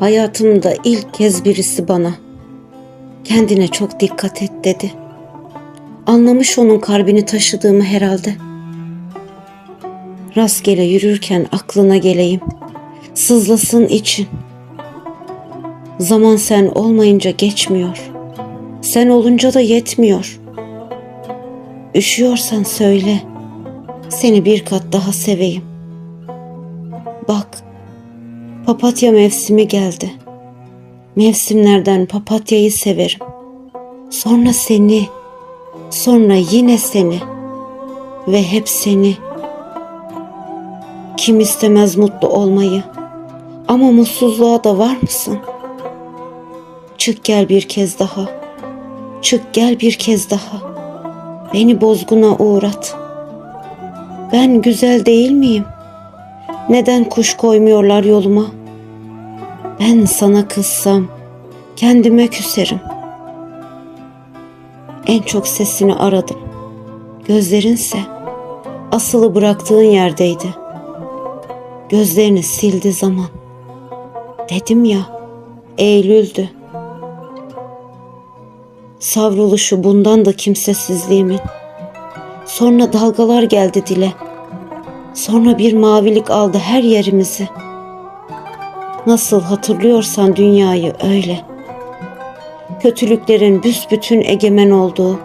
Hayatımda ilk kez birisi bana kendine çok dikkat et dedi. Anlamış onun kalbini taşıdığımı herhalde. Rastgele yürürken aklına geleyim. Sızlasın için. Zaman sen olmayınca geçmiyor. Sen olunca da yetmiyor. Üşüyorsan söyle. Seni bir kat daha seveyim. Bak, papatya mevsimi geldi. Mevsimlerden papatyayı severim. Sonra seni, sonra yine seni ve hep seni. Kim istemez mutlu olmayı? Ama mutsuzluğa da var mısın? Çık gel bir kez daha. Çık gel bir kez daha. Beni bozguna uğrat. Ben güzel değil miyim? Neden kuş koymuyorlar yoluma? Ben sana kızsam kendime küserim. En çok sesini aradım. Gözlerinse asılı bıraktığın yerdeydi. Gözlerini sildi zaman. Dedim ya, Eylül'dü. Savruluşu bundan da kimsesizliğimin. Sonra dalgalar geldi dile. Sonra bir mavilik aldı her yerimizi. Nasıl hatırlıyorsan dünyayı öyle. Kötülüklerin büsbütün egemen olduğu,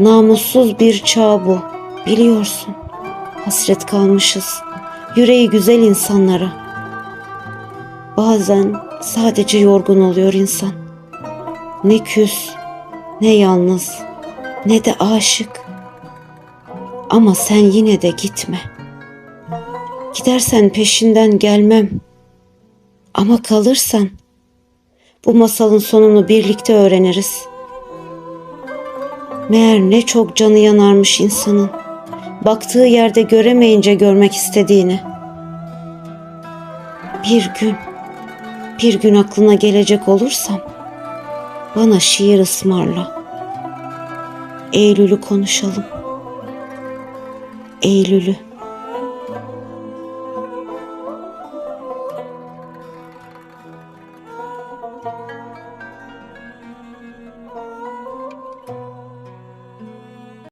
namussuz bir çağ bu, biliyorsun. Hasret kalmışız, yüreği güzel insanlara. Bazen sadece yorgun oluyor insan. Ne küs, ne yalnız, ne de aşık. Ama sen yine de gitme. Gidersen peşinden gelmem. Ama kalırsan bu masalın sonunu birlikte öğreniriz. Meğer ne çok canı yanarmış insanın. Baktığı yerde göremeyince görmek istediğini. Bir gün, bir gün aklına gelecek olursam bana şiir ısmarla. Eylül'ü konuşalım. Eylül'ü.